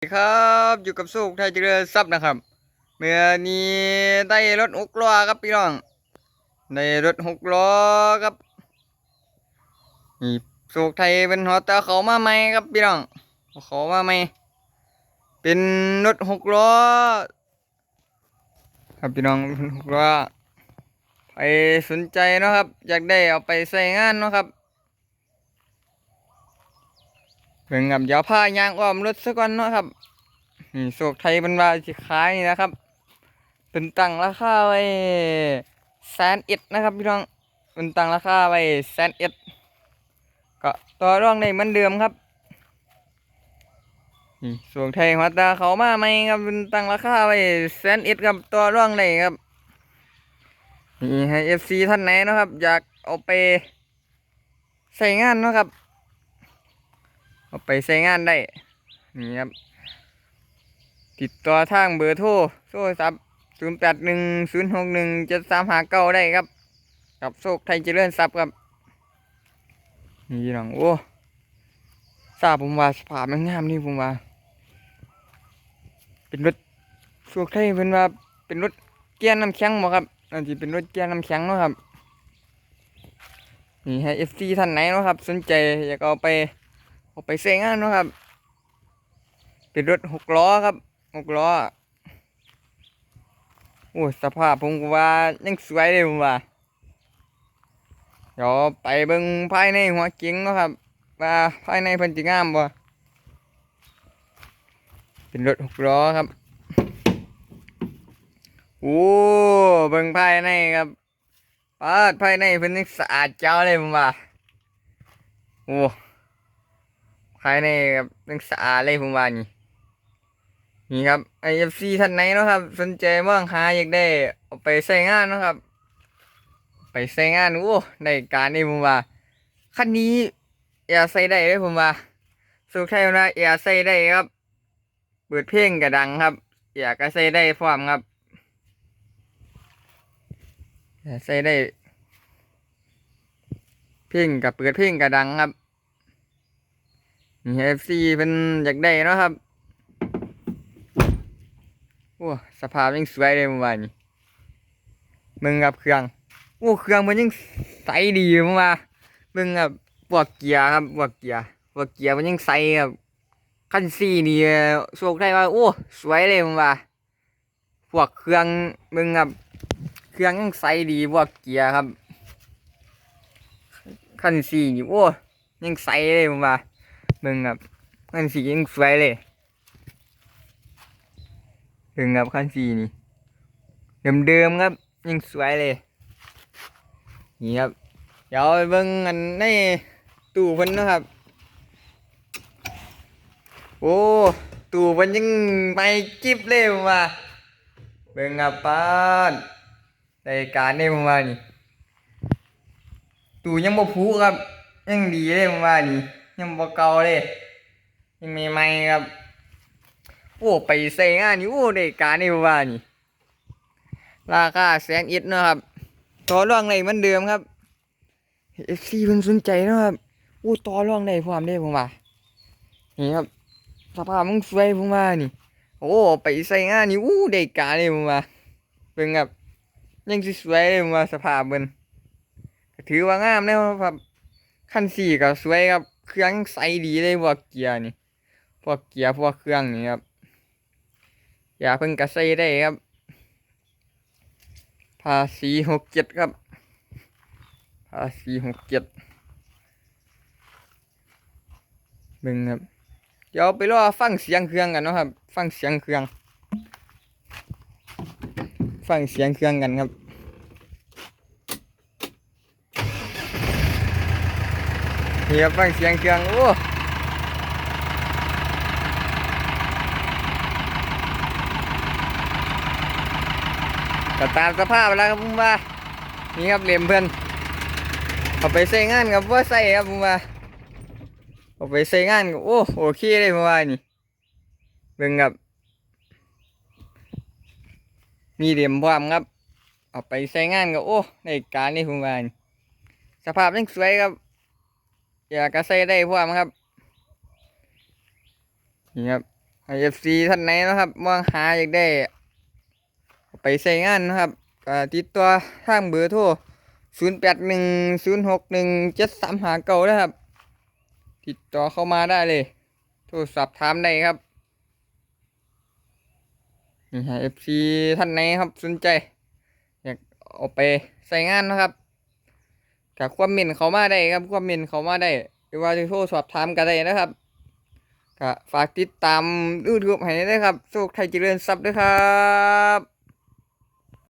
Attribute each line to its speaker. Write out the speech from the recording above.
Speaker 1: สวัสดีครับอยู่กับสุกไทยเจริญทรัพย์นะครับ เมื่อนี้ได้รถหกล้อครับพี่น้องได้รถหกล้อครับนี่สุกไทยเป็นหัวตาเขามาใหม่ครับพี่น้องเขามาใหม่เป็นรถหกล้อครับพี่น้องรถหกล้อใครสนใจเนาะครับ อยากได้เอาไปใส่งานเนาะครับ เพิ่งกับเดี๋ยวผ้ายางอ้อมรถซะก่อนเนาะครับนี่โศกไทยบรรดาสิขายนี่นะครับเป็นตังราคาไว้แสนเอ็ดนะครับพี่น้องเป็นตังราคาไว้แสนเอ็ดก็ต่อรองได้เหมือนเดิมครับนี่โศกไทยหัวตาเขามาไหมครับเป็นตังราคาไว้แสนเอ็ดครับต่อรองได้ครับนี่ให้เอฟซีท่านไหนนะครับ อยากเอาไปใส่งานนะครับ เอาไปใช้งานได้ นี่ครับ ติดต่อทางเบอร์โทรโทรศัพท์ศูนย์แปดหนึ่งศูนย์หกหนึ่งเจ็ดสามหาเก้าได้ครับ กับโชคไทยเจริญทรัพย์ครับ นี่น้องโอ้ทราบผมว่าสภาพมันงามนี่ผมว่า เป็นรถโชคไทยเป็นว่าเป็นรถเกียร์น้ำแข็งบ่ครับอันที่เป็นรถเกียร์น้ำแข็งเนาะครับนี่ให้เอฟซีท่านไหนเนาะครับ สนใจอยากเอาไป ออกไปเซ็งงานเนาะครับ เป็นรถหกล้อครับหกล้อโอ้สภาพผมก็ว่ายังสวยเลยผมว่าเดี๋ยวไปเบิ่งภายในหัวเก๋งนะครับ ว่าภายในเพิ่นสิงามบ่เป็นรถหกล้อครับโอ้เบิ่งภายในครับปาดภายในเพิ่นยังสะอาดเจ้าเลยผมว่าโอ้ ภายในครับยังสะอาดเลยผมว่านี่นี่ครับไอเอฟซีท่านไหนเนาะครับ สนใจมองหาอยากได้เอาไปใส่งานเนาะครับ ไปใส่งานโอ้ได้การนี่ผมว่าคันนี้แอร์ใส่ได้เลยผมว่าสุดท้ายนะแอร์ใส่ได้ครับ เปิดเพลงกระดังครับอร์ก็ใส่ได้พร้อมครับใส่ได้ เพลงกับเปิดเพลงกระดังครับ นี่เอฟซีเป็นอยากได้เนาะครับโอ้สภาพยังสวยเลยเมื่อวานนี้มึงกับเครื่องโอ้เครื่องมันยังใสดีเมื่อวานมึงกับพวกเกียร์ครับพวกเกียร์พวกเกียร์มันยังใสครับคันซี่นี่โชคได้ว่าโอ้สวยเลยเมื่อวานพวกเครื่องมึงกับเครื่องยังใสดีพวกเกียร์ครับคันซี่นี่โอ้ยังใสเลยเมื่อวา นมึงครับคันสียังสวยเลยถึงครับคันสีนี่เดิมๆครับยังสวยเลย นี่ครับ เดี๋ยวไปเบิ่งอันในตู้เพิ่นนะครับ โอ้ตู้เพิ่นยังไม่จิบเลยผมว่าเบิ่งครับป้านรายการนี่ผมว่านี่ตู้ยังบ่ผูครับ ยังดีเลยผมว่านี่ ยังบ่เก่าเลยยังใหม่ครับ โอ้ไปใส่งานนี่โอ้ได้การนี่ว่านี่ ราคาแสนอิดเนาะครับต่อรองได้เหมือนเดิมครับเอฟซีเพิ่นสนใจเนาะครับโอ้ต่อรองได้พร้อมได้ผมว่านี่ครับสภาพมันสวยผมว่านี่ โอ้ไปใส่งานนี่อู้ได้การเลยผมว่าเบิ่งครับยังสวยเลยผมว่าสภาพเบิ่นถือว่างามแล้วครับคันสี่ก็สวยครับ เครื่องใสดีเลยพวกเกียร์นี่ พวกเกียร์พวกเครื่องนี่ครับ อย่าเพิ่งกระใส่ได้ครับ ภาษีหกเจ็ดครับ ภาษีหกเจ็ดเบิ่งครับ เดี๋ยวไปรอฟังเสียงเครื่องกันนะครับ ฟังเสียงเครื่อง ฟังเสียงเครื่องกันครับ นี่ครับฟังเสียงเครื่องโอ้ก็ตามสภาพแล้วครับผมว่านี่ครับเหลี่ยมเพื่อนเอาไปใส่งานกับว่าใส่ครับผมว่าเอาไปใส่งานกับโอ้โอเคเลยผมว่านี่เบิ่งครับมีเหลี่ยมพร้อมครับเอาไปใส่งานกับโอ้ในการนี่ผมว่านี่สภาพยังสวยครับ อยากกระใส่ได้พวกมั้งครับนี่ครับเอฟซีท่านไหนนะครับมองหาอยากได้ ไปใส่งานนะครับติดตัวทางเบอร์โทร0 8 1 0 6 1 7 3 5 9นะครับ ติดต่อเข้ามาได้เลย โทรศัพท์ถามได้ครับนี่ฮะ FC ท่านไหนครับสนใจ อยากเอาไปใส่งานนะครับ กับความเมนเขามาได้ครับความเมนเขามาได้หรือว่าจะโทรสอบถามกันได้นะครับก็ฝากติดตามยูทูบให้ด้วยครับโชคไทยเจริญทรัพย์ด้วยครับ